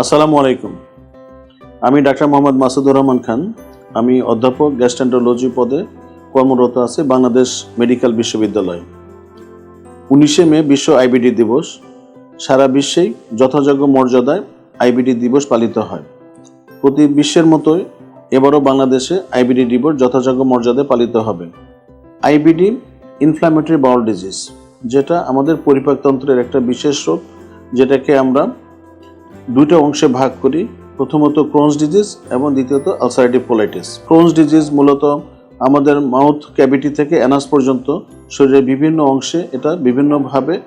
আসসালামু আলাইকুম। আমি ডাক্তার মোহাম্মদ মাসুদুর রহমান খান। আমি অধ্যাপক গ্যাস্ট্রেন্টোলজি পদে কর্মরত আছি বাংলাদেশ মেডিকেল বিশ্ববিদ্যালয়। উনিশে মে বিশ্ব আইবিডি দিবস। সারা বিশ্বেই যথাযোগ্য মর্যাদায় আইবিডি দিবস পালিত হয়। প্রতি বিশ্বের মতোই এবারও বাংলাদেশে আইবিডি দিবস যথাযোগ্য মর্যাদায় পালিত হবে। আইবিডি ইনফ্ল্যামেটরি বাউল ডিজিজ যেটা আমাদের পরিপাকতন্ত্রের একটা বিশেষ রোগ, যেটাকে আমরা দুইটা অংশে ভাগ করি, প্রথমত ক্রোনস ডিজিজ এবং দ্বিতীয়ত আলসারেটিভ কোলাইটিস ক্রোনস ডিজিজ মূলত আমাদের মাউথ ক্যাভিটি থেকে অ্যানাস পর্যন্ত শরীরের বিভিন্ন অংশে এটা বিভিন্নভাবে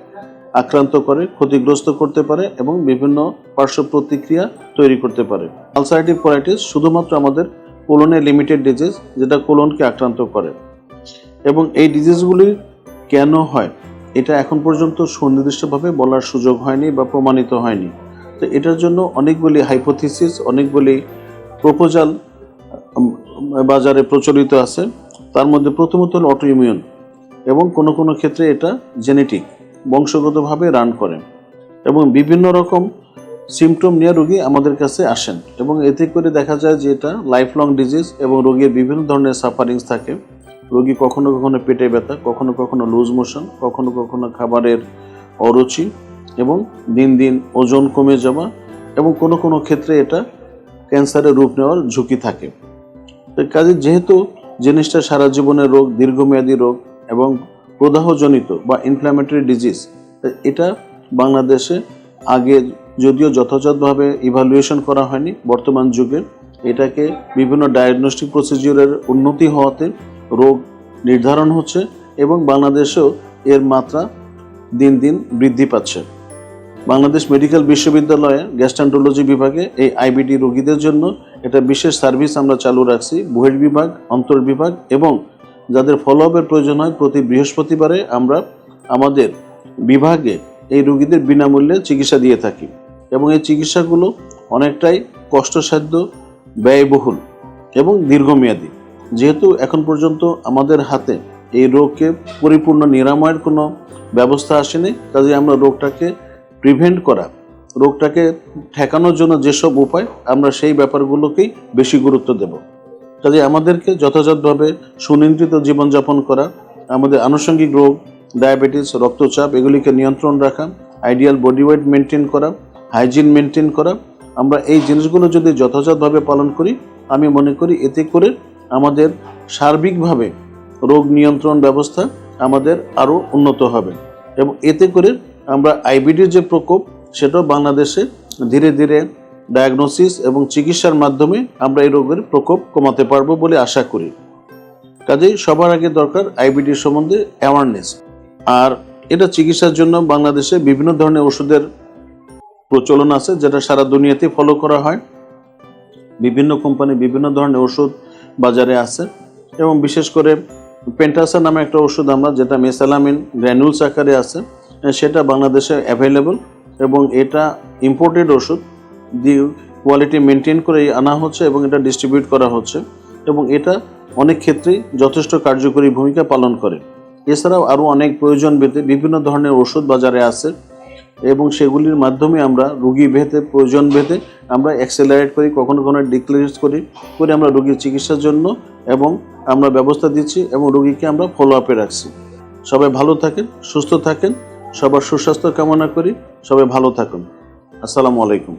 আক্রান্ত করে, ক্ষতিগ্রস্ত করতে পারে এবং বিভিন্ন পার্শ্ব প্রতিক্রিয়া তৈরি করতে পারে। আলসারেটিভ কোলাইটিস শুধুমাত্র আমাদের কোলনে লিমিটেড ডিজিজ যেটা কোলনকে আক্রান্ত করে। এবং এই ডিজিজগুলি কেন হয়? এটা এখন পর্যন্ত সুনির্দিষ্টভাবে বলার সুযোগ হয়নি বা প্রমাণিত হয়নি। তো এটার জন্য অনেকগুলি হাইপোথিসিস অনেকগুলি প্রপোজাল বাজারে প্রচলিত আছে। তার মধ্যে প্রথমত হল অটো অটোইমিউন এবং কোনো কোনো ক্ষেত্রে এটা জেনেটিক বংশগতভাবে রান করে এবং বিভিন্ন রকম সিমটম নিয়ে রোগী আমাদের কাছে আসেন এবং এতে করে দেখা যায় যে এটা লাইফ লং ডিজিজ এবং রোগীর বিভিন্ন ধরনের সাফারিংস থাকে। রোগী কখনো কখনো পেটে ব্যথা, কখনো কখনো লুজ মোশন কখনো কখনো খাবারের অরুচি এবং দিন দিন ওজন কমে যাওয়া এবং কোনো কোনো ক্ষেত্রে এটা ক্যান্সারের রূপ নেওয়ার ঝুঁকি থাকে। কাজে যেহেতু জিনিসটা সারা জীবনের রোগ, দীর্ঘমেয়াদী রোগ এবং প্রদাহজনিত বা ইনফ্ল্যামেটরি ডিজিজ এটা বাংলাদেশে আগে যদিও যথাযথভাবে ইভালুয়েশন করা হয়নি, বর্তমান যুগে এটাকে বিভিন্ন ডায়াগনস্টিক প্রসিজিওরের উন্নতি হওয়াতে রোগ নির্ধারণ হচ্ছে এবং বাংলাদেশেও এর মাত্রা দিন দিন বৃদ্ধি পাচ্ছে। বাংলাদেশ মেডিকেল বিশ্ববিদ্যালয়ে গ্যাস্ট্রান্টোলজি বিভাগে এই আইবিডি রোগীদের জন্য এটা বিশেষ সার্ভিস আমরা চালু রাখছি। বহির বিভাগ, অন্তর বিভাগ এবং যাদের ফলো আপের প্রয়োজন হয় প্রতি বৃহস্পতিবারে আমরা আমাদের বিভাগে এই রোগীদের বিনামূল্যে চিকিৎসা দিয়ে থাকি এবং এই চিকিৎসাগুলো অনেকটাই কষ্টসাধ্য, ব্যয়বহুল এবং দীর্ঘমেয়াদী। যেহেতু এখন পর্যন্ত আমাদের হাতে এই রোগকে পরিপূর্ণ নিরাময়ের কোনো ব্যবস্থা আসেনি কাজে আমরা রোগটাকে প্রিভেন্ট করা, রোগটাকে ঠেকানোর জন্য যেসব উপায়, আমরা সেই ব্যাপারগুলোকেই বেশি গুরুত্ব দেব। কাজে আমাদেরকে যথাযথভাবে সুনিয়ন্ত্রিত জীবনযাপন করা, আমাদের আনুষঙ্গিক রোগ, ডায়াবেটিস, রক্তচাপ, এগুলিকে নিয়ন্ত্রণ রাখা আইডিয়াল বডি ওয়েট মেনটেন করা হাইজিন মেনটেন করা, আমরা এই জিনিসগুলো যদি যথাযথভাবে পালন করি, আমি মনে করি এতে করে আমাদের সার্বিকভাবে রোগ নিয়ন্ত্রণ ব্যবস্থা আমাদের আরও উন্নত হবে এবং এতে করে আমরা আইবিডির যে প্রকোপ, সেটাও বাংলাদেশে ধীরে ধীরে ডায়াগনোসিস এবং চিকিৎসার মাধ্যমে আমরা এই রোগের প্রকোপ কমাতে পারব বলে আশা করি। কাজেই সবার আগে দরকার আইবিডির সম্বন্ধে অ্যাওয়ারনেস আর এটা চিকিৎসার জন্য বাংলাদেশে বিভিন্ন ধরনের ওষুধের প্রচলন আছে, যেটা সারা দুনিয়াতে ফলো করা হয়। বিভিন্ন কোম্পানি বিভিন্ন ধরনের ওষুধ বাজারে আছে। এবং বিশেষ করে পেন্টাসা নামে একটা ওষুধ আমরা, যেটা মেসালামিন গ্র্যানুলস আকারে আছে। সেটা বাংলাদেশে অ্যাভেলেবল এবং এটা ইম্পোর্টেড ওষুধ দিয়ে কোয়ালিটি মেনটেন করে আনা হচ্ছে এবং এটা ডিস্ট্রিবিউট করা হচ্ছে এবং এটা অনেক ক্ষেত্রেই যথেষ্ট কার্যকরী ভূমিকা পালন করে। এছাড়াও আরও অনেক প্রয়োজন ভেদে বিভিন্ন ধরনের ওষুধ বাজারে আছে এবং সেগুলির মাধ্যমে আমরা রুগী ভেদে, প্রয়োজন ভেদে আমরা অ্যাক্সেলারেট করি, কখনো কখনো ডিক্লেয়ার করি, করে আমরা রুগীর চিকিৎসার জন্য এবং আমরা ব্যবস্থা দিচ্ছি এবং রুগীকে আমরা ফলো আপে রাখছি। সবাই ভালো থাকেন, সুস্থ থাকেন সবার সুস্বাস্থ্য কামনা করি সবাই ভালো থাকুন। আসসালামু আলাইকুম।